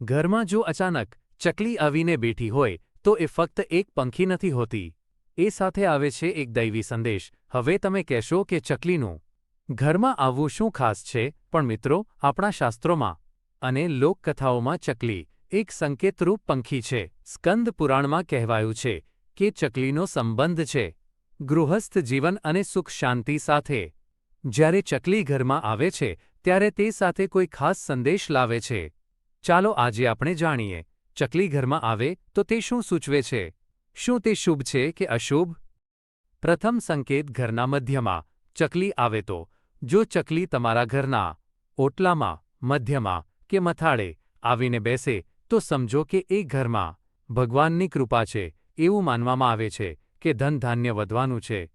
ઘરમાં જો અચાનક ચકલી આવીને બેઠી હોય, તો એ ફક્ત એક પંખી નથી હોતી. એ સાથે આવે છે એક દૈવી સંદેશ. હવે તમે કહેશો કે ચકલીનું ઘરમાં આવવું શું ખાસ છે? પણ મિત્રો, આપણા શાસ્ત્રોમાં અને લોકકથાઓમાં ચકલી એક સંકેતરૂપ પંખી છે. સ્કંદ પુરાણમાં કહેવાયું છે કે ચકલીનો સંબંધ છે ગૃહસ્થ જીવન અને સુખ શાંતિ સાથે. જ્યારે ચકલી ઘરમાં આવે છે, ત્યારે તે સાથે કોઈ ખાસ સંદેશ લાવે છે. ચાલો આજે આપણે જાણીએ, ચકલી ઘરમાં આવે તો તે શું સૂચવે છે? શું તે શુભ છે કે અશુભ? પ્રથમ સંકેત ઘરના મધ્યમાં, ચકલી આવે તો, જો ચકલી તમારા ઘરના, ઓટલામાં, મધ્યમાં કે મથાળે આવીને બેસે, તો સમજો કે એ ઘરમાં ભગવાનની કૃપા છે, એવું માનવામાં આવે છે કે ધન ધાન્ય વધવાનું છે.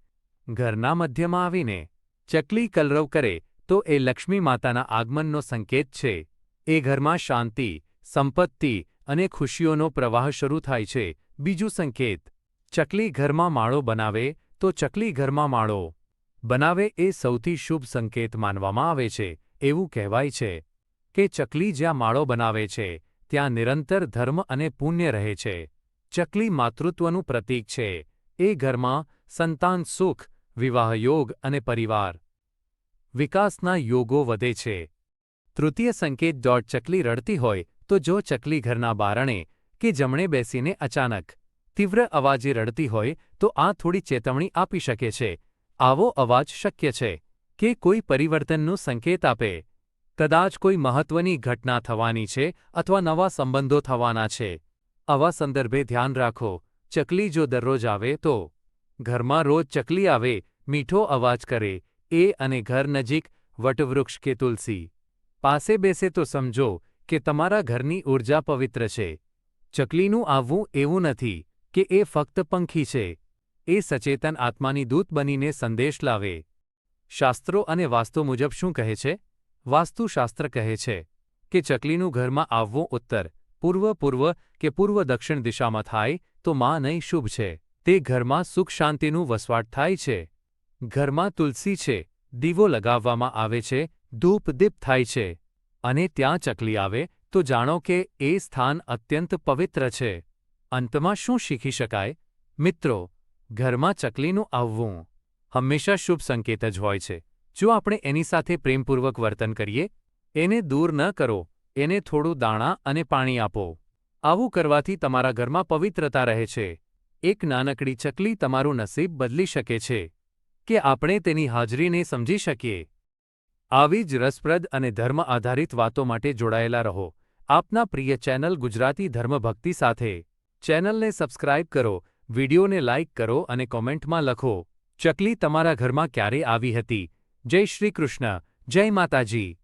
ઘરના મધ્યમાં આવીને ચકલી કલરવ કરે, તો એ લક્ષ્મી માતાના આગમનનો સંકેત છે. એ ઘરમાં શાંતિ, સંપત્તિ અને ખુશીઓનો પ્રવાહ શરૂ થાય છે. બીજું સંકેત, ચકલી ઘરમાં માળો બનાવે તો ચકલી ઘરમાં માળો બનાવે એ સૌથી શુભ સંકેત માનવામાં આવે છે. એવું કહેવાય છે કે ચકલી જ્યાં માળો બનાવે છે, ત્યાં નિરંતર ધર્મ અને પુણ્ય રહે છે. ચકલી માતૃત્વનું પ્રતીક છે. એ ઘરમાં સંતાન, સુખ વિવાહયોગ અને પરિવાર વિકાસના યોગો વધે છે. તૃતીય સંકેત દોડ ચકલી રડતી હોય તો જો ચકલી ઘરના બારણે કે જમણે બેસીને અચાનક તીવ્ર અવાજે રડતી હોય તો આ થોડી ચેતવણી આપી શકે છે. આવો અવાજ શક્ય છે કે કોઈ પરિવર્તનનું સંકેત આપે. કદાચ કોઈ મહત્વની ઘટના થવાની છે અથવા નવા સંબંધો થવાના છે. આવા સંદર્ભે ધ્યાન રાખો, ચકલી જો દરરોજ આવે તો ઘરમાં રોજ ચકલી આવે, મીઠો અવાજ કરે, એ અને ઘર નજીક વટવૃક્ષ કે તુલસી. પાસે બેસે તો સમજો કે તમારા ઘરની ઊર્જા પવિત્ર છે. ચકલીનું આવવું એવું નથી કે એ ફક્ત પંખી છે. એ સચેતન આત્માની દૂત બનીને સંદેશ લાવે. શાસ્ત્રો અને વાસ્તુ મુજબ શું કહે છે? વાસ્તુશાસ્ત્ર કહે છે કે ચકલીનું ઘરમાં આવવું ઉત્તર, પૂર્વ પૂર્વ કે પૂર્વ દક્ષિણ દિશામાં થાય તો મા નહીં શુભ છે. તે ઘરમાં સુખ શાંતિનું વસવાટ થાય છે. ઘરમાં તુલસી છે. દીવો લગાવવામાં આવે છે. ધૂપ દીપ થાય છે અને ત્યાં ચકલી આવે તો જાણો કે એ સ્થાન અત્યંત પવિત્ર છે. અંતમાં શું શીખી શકાય? મિત્રો, ઘરમાં ચકલીનું આવવું હંમેશા શુભ સંકેત જ હોય છે. જો આપણે એની સાથે પ્રેમપૂર્વક વર્તન કરીએ, એને દૂર ન કરો, એને થોડું દાણા અને પાણી આપો. આવું કરવાથી તમારા ઘરમાં પવિત્રતા રહે છે. એક નાનકડી ચકલી તમારું નસીબ બદલી શકે છે. કે આપણે તેની હાજરીને સમજી શકીએ. આવી જ રસપ્રદ અને ધર્મ આધારિત વાતો માટે જોડાયેલા રહો. આપના પ્રિય ચેનલ ગુજરાતી ધર્મભક્તિ સાથે. ચેનલને સબસ્ક્રાઇબ કરો, વિડિયોને લાઇક કરો અને કોમેન્ટમાં લખો, ચકલી તમારા ઘરમાં ક્યારે આવી હતી? જય શ્રી કૃષ્ણ, જય માતાજી.